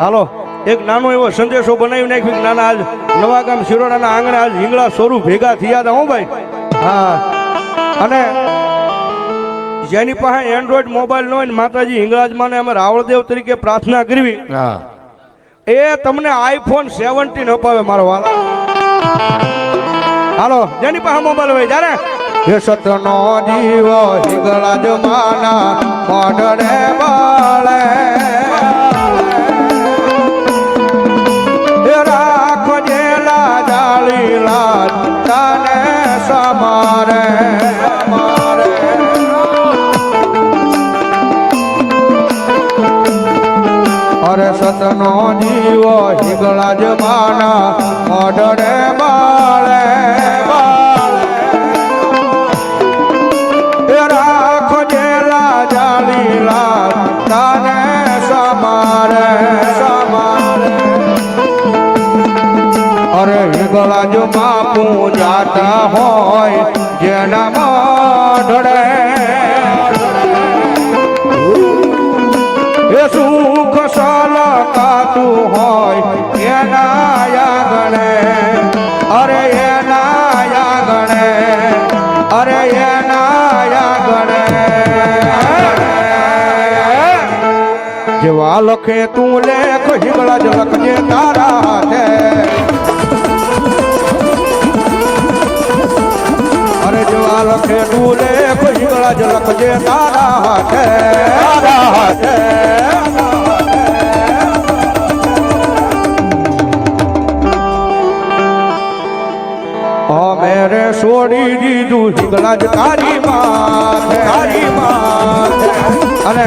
હાલો એક નાનો એવો સંદેશો બનાવી નાખ્યો નાના આજ નવા ગામ શિરોડાના આંગણે આજ હિંગળા સ્વરૂપ ભેગા થયા હતા હો ભાઈ? હા. અને જેની પાસે એન્ડ્રોઈડ મોબાઈલ ન હોય ને માતાજી હિંગળાજમાં અમે રાવળદેવ તરીકે પ્રાર્થના કરવી. હા. એ તમને આઈફોન સેવન્ટીન અપાવે મારો વાલા. હાલો જેની પાસે મોબાઈલ હોય જ્યારે એ સતનો જીવો હિંગળા માના મોઢડે બાળે. સતનો જીવ હિગળા જમાના મોઢડે બાળે બાળે. રાખો જેલા જાળી લાલ તાને સમારે સમારે હિગળા જો બાપુ જાતા હોય, જેના મોઢડે એ સુખ સલકાતું હોય, એના યાગણે. અરે એના યાગણે, અરે એના યાગણે. જેવા લખે તું લેખ, હિંગળા જ લખજે લખે તું લેખ હિંગળા જ લખજે તારા હાથે. તારા હાથે. મેરે છોડી દીધું હિંગળા જ તારી માં તારી માં અને